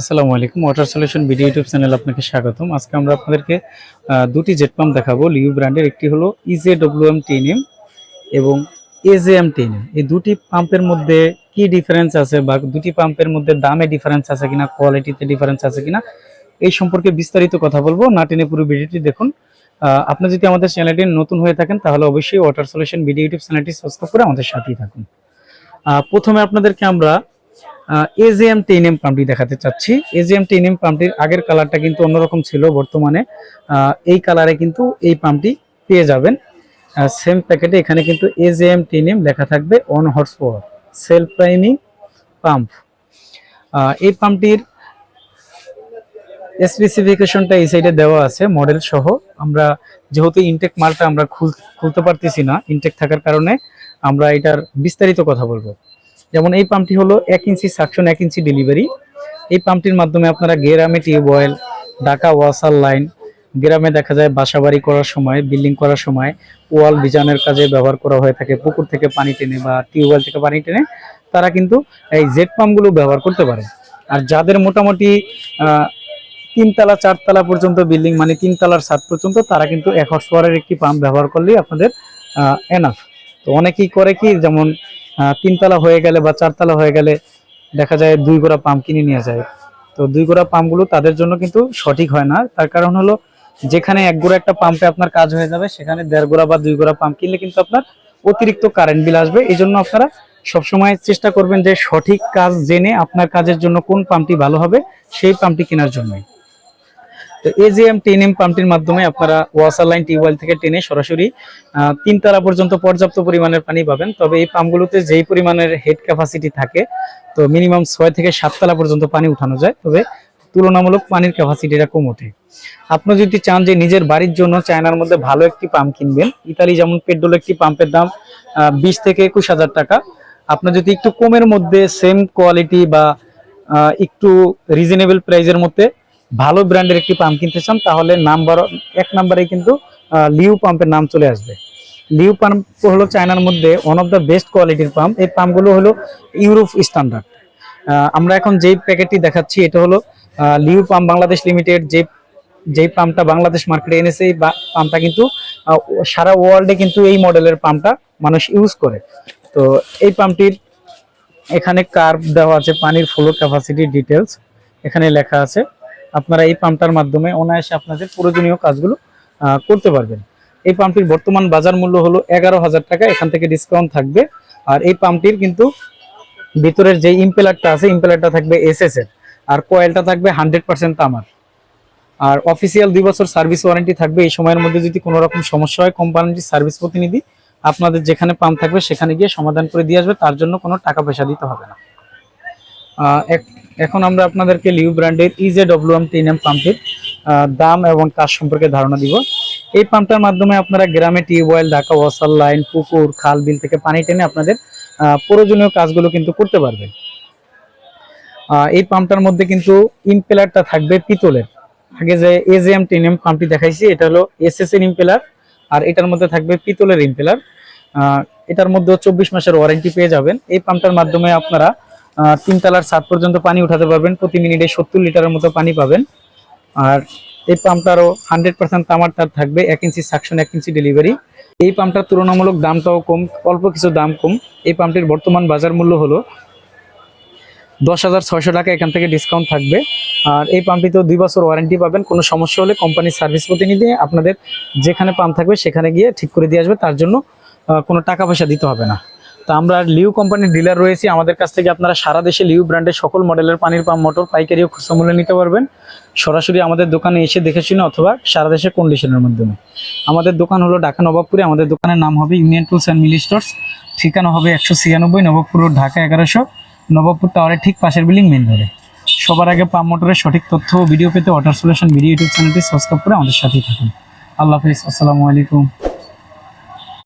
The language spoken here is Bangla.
আসসালামু আলাইকুম। Water solution video YouTube channel আপনাকে স্বাগতম। আজকে আমরা আপনাদেরকে দুটি জেট পাম্প দেখাবো। লিউ ব্র্যান্ডের একটি হলো ইজে ডব্লিউ এম টেন এবং এজে এম এই দুটি পাম্পের মধ্যে কি ডিফারেন্স আছে বা দুটি পাম্পের মধ্যে দামে ডিফারেন্স আছে কিনা কোয়ালিটিতে ডিফারেন্স আছে কিনা, এই সম্পর্কে বিস্তারিত কথা বলব। না টেনে পুরো ভিডিওটি দেখুন। আপনি যদি আমাদের চ্যানেলটি নতুন হয়ে থাকেন, তাহলে অবশ্যই ওয়াটার সলিউশন ভিডিও ইউটিউব চ্যানেলটি সাবস্ক্রাইব করে আমাদের সাথেই থাকুন। প্রথমে আপনাদেরকে আমরা এজিএম টেন এম পাম্পটি দেখাতে চাচ্ছি। এজিএম টেন এম পাম্পটির আগের কালারটা কিন্তু অন্যরকম ছিল বর্তমানে। এই কালারে কিন্তু এই পাম্পটি পেয়ে যাবেন। সেম প্যাকেটে এখানে কিন্তু এজিএম টেন এম লেখা থাকবে one horse power self priming pump এই পাম্পটির স্পেসিফিকেশনটা এই সাইডে দেওয়া আছে মডেল সহ। আমরা যেহেতু ইনটেক মালটা আমরা খুল- খুলতে পারতেছি না ইনটেক থাকার কারণে আমরা এটার বিস্তারিত কথা বলব। যেমন এই পাম্পটি হলো এক ইঞ্চি সাকশন এক ইঞ্চি ডেলিভারি এই পাম্পটির মাধ্যমে আপনারা গ্রামে টিউবওয়েল, ঢাকা ওয়াসার লাইন, গ্রামে দেখা যায় বাসাবাড়ি করার সময়, বিল্ডিং করার সময় ওয়াল ডিজাইনের কাজে ব্যবহার করা হয়ে থাকে। পুকুর থেকে পানি টেনে বা টিউবওয়েল থেকে পানি টেনে তারা কিন্তু এই জেট পাম্পগুলো ব্যবহার করতে পারে। আর যাদের মোটামুটি তিনতলা, চারতলা পর্যন্ত বিল্ডিং মানে তিনতলার ছাদ পর্যন্ত, তারা কিন্তু এক হর্স একটি পাম্প ব্যবহার করলেই আপনাদের এনাফ তো অনেকেই করে কি, যেমন তিনতলা হয়ে গেলে বা চারতলা হয়ে গেলে দেখা যায় দুই গোড়া পাম্প কিনে নিয়ে যায়। তো দুই গোড়া পাম্পগুলো তাদের জন্য কিন্তু সঠিক হয় না। তার কারণ হলো যেখানে এক গোড়া একটা পাম্পে আপনার কাজ হয়ে যাবে, সেখানে দেড় গোড়া বা দুই গোড়া পাম্প কিনলে কিন্তু আপনার অতিরিক্ত কারেন্ট বিল আসবে। এই জন্য আপনারা সবসময় চেষ্টা করবেন যে সঠিক কাজ জেনে আপনার কাজের জন্য কোন পাম্পটি ভালো হবে, সেই পাম্পটি কেনার জন্যই। তো এজিএম টেন এম পাম্পটির মাধ্যমে আপনারা ওয়াসার লাইন টিউবওয়েল থেকে টেনে সরাসরি আহ, তিনতলা পর্যন্ত পর্যাপ্ত পরিমাণের পানি পাবেন। তবে এই পাম্পগুলোতে যেই পরিমাণের হেড ক্যাপাসিটি থাকে তো মিনিমাম ছয় থেকে সাততলা পর্যন্ত পানি উঠানো যায়। তবে তুলনামূলক পানির ক্যাপাসিটিটা কম ওঠে। আপনি যদি চান যে নিজের বাড়ির জন্য চায়নার মধ্যে ভালো একটি পাম্প কিনবেন ইতালি যেমন পেট্রোল একটি পাম্পের দাম বিশ থেকে একুশ হাজার টাকা। আপনি যদি একটু কমের মধ্যে সেম কোয়ালিটি বা একটু রিজনেবল প্রাইসের মধ্যে ভালো ব্র্যান্ডের একটি পাম্প কিনতে চান, তাহলে নাম্বার এক নাম্বারে কিন্তু লিউ পাম্পের নাম চলে আসবে। লিউ পাম্প হলো চায়নার মধ্যে ওয়ান অফ দ্য বেস্ট কোয়ালিটির পাম্প এই পাম্পগুলো হলো ইউরোপ স্ট্যান্ডার্ড আমরা এখন যেই প্যাকেটটি দেখাচ্ছি, এটা হলো লিউ পাম্প বাংলাদেশ লিমিটেড যে যেই পাম্পটা বাংলাদেশ মার্কেটে এনেছে, এই পাম্পটা কিন্তু সারা ওয়ার্ল্ডে কিন্তু এই মডেলের পাম্পটা মানুষ ইউজ করে। তো এই পাম্পটির এখানে কার্ভ দেওয়া আছে, পানির ফ্লো ক্যাপাসিটি ডিটেলস এখানে লেখা আছে। আপনারা এই পাম্পটার মাধ্যমে অনায়াসে আপনাদের প্রয়োজনীয় কাজগুলো করতে পারবেন। এই পাম্পটির বর্তমান বাজার মূল্য হলো এগারো হাজার টাকা, এখান থেকে ডিসকাউন্ট থাকবে। আর এই পাম্পটির কিন্তু ভিতরের যে ইম্পেলারটা আছে ইম্পেলারটা থাকবে এস এর আর কয়েলটা থাকবে হান্ড্রেড পার্সেন্ট তামার। আর অফিসিয়াল দুই বছর সার্ভিস ওয়ারেন্টি থাকবে। এই সময়ের মধ্যে যদি কোনো রকম সমস্যা হয় কোম্পানির সার্ভিস প্রতিনিধি আপনাদের যেখানে পাম্প থাকবে, সেখানে গিয়ে সমাধান করে দিয়ে আসবে। তার জন্য কোনো টাকা পয়সা দিতে হবে না। এক- এখন আমরা আপনাদেরকে লিউ ব্র্যান্ডের ইজে ডব্লিউ এম টেন এম পাম্পের দাম এবং কাজ সম্পর্কে ধারণা দিব। এই পাম্পটার মাধ্যমে আপনারা গ্রামে টিউবওয়েল ঢাকা ওয়াসার লাইন, পুকুর, খাল, বিল থেকে পানি টেনে আপনাদের প্রয়োজনীয় কাজগুলো কিন্তু করতে পারবেন। এই পাম্পটার মধ্যে কিন্তু ইম্পেলারটা থাকবে পিতলের। আগে যে এজিএম টেন এম পাম্পটি দেখাইছি, এটা হলো এসএস এর ইম্পেলার আর এটার মধ্যে থাকবে পিতলের ইম্পেলার এটার মধ্যে চব্বিশ মাসের ওয়ারেন্টি পেয়ে যাবেন। এই পাম্পটার মাধ্যমে আপনারা তিনতলার ছাদ পর্যন্ত পানি উঠাতে পারবেন। প্রতি মিনিটে সত্তর লিটারের মতো পানি পাবেন। আর এই পাম্পটারও হান্ড্রেড পার্সেন্ট তামার তার থাকবে, এক ইঞ্চি সাকশন এক ইঞ্চি ডেলিভারি এই পাম্পটার তুলনামূলক দামটাও কম, অল্প কিছু দাম কম। এই পাম্পটির বর্তমান বাজার মূল্য হলো দশ হাজার ছয়শো টাকা, এখান থেকে ডিসকাউন্ট থাকবে। আর এই পাম্পটিতেও দুই বছর ওয়ারেন্টি পাবেন, কোনো সমস্যা হলে কোম্পানির সার্ভিস প্রতিনিধি আপনাদের যেখানে পাম্প থাকবে সেখানে গিয়ে ঠিক করে দিয়ে আসবে, তার জন্য কোনো টাকা পয়সা দিতে হবে না। তো আমরা লিউ কোম্পানির ডিলার রয়েছি। আমাদের কাছ থেকে আপনারা সারা দেশে লিউ ব্র্যান্ডের সকল মডেলের পানির পাম্প, মোটর, পাইকারি ও খুচরা মূল্যে নিতে পারবেন। সরাসরি আমাদের দোকানে এসে দেখে শুনে অথবা সারা দেশের কন্ডিশনের মাধ্যমে। আমাদের দোকান হলো ঢাকা নবাবপুরে। আমাদের দোকানের নাম হবে ইউনিয়ন টুলস অ্যান্ড মিলি স্টোর্স ঠিকানা হবে একশো ছিয়ানব্বই নবাবপুর রোড, ঢাকা এগারোশো। নবাবপুর টাওয়ারের ঠিক পাশের বিল্ডিং মেন রোডে সবার আগে পাম্প, মোটরের সঠিক তথ্য ও ভিডিও পেতে ওয়াটার সলিউশন ভিডিও ইউটিউব চ্যানেলটি সাবস্ক্রাইব করে আমাদের সাথেই থাকুন। আল্লাহ হাফিজ। আসসালামু আলাইকুম।